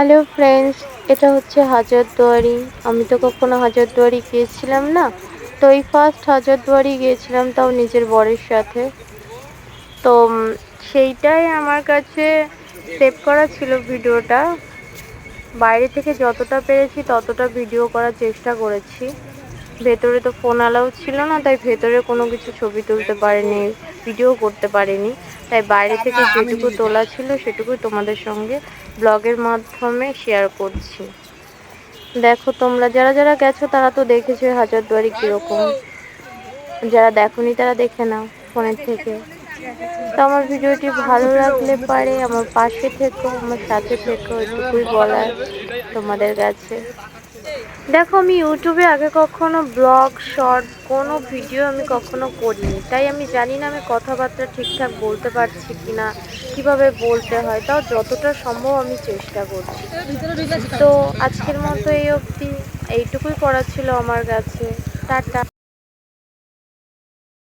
Hello friends এটা হচ্ছে হাজারদুয়ারি। আমি তো কখনো হাজারদুয়ারি গিয়েছিলাম না। তো এই ফার্স্ট হাজারদুয়ারি গিয়েছিলাম তাও নিজের বরের সাথে। তো সেইটাই আমার কাছে সেভ করা ছিল ভিডিওটা। বাইরে থেকে যতটা পেরেছি ততটা ভিডিও করার চেষ্টা করেছি। ভেতরে তো ফোন অ্যালাউ ছিল না তাই ভেতরে কোনো কিছু ছবি তুলতে পারিনি ভিডিও করতে পারিনি। তাই বাইরে থেকে যেটুকু তোলা ছিল সেটুকুই তোমাদের সঙ্গে ব্লগের মাধ্যমে শেয়ার করছি। দেখো তোমরা যারা যারা গেছো তারা তো দেখেছ হাজারদুয়ারি কীরকম। যারা দেখোনি তারা দেখে নাও ফোনের থেকে। তো আমার ভিডিওটি ভালো লাগলে পারে আমার পাশে থেকো আমার সাথে থেকো এটুকুই বলার তোমাদের কাছে। দেখো, আমি ইউটিউবে আগে কখনো ব্লগ, শর্ট কোনো ভিডিও আমি কখনো করিনি। তাই আমি জানি না আমি কথাবার্তা ঠিকঠাক বলতে পারছি কি না কীভাবে বলতে হয়, তাও যতটা সম্ভব আমি চেষ্টা করছি। তো আজকের মতো এই অবধি। এইটুকুই করা ছিল আমার কাছে। টাটা।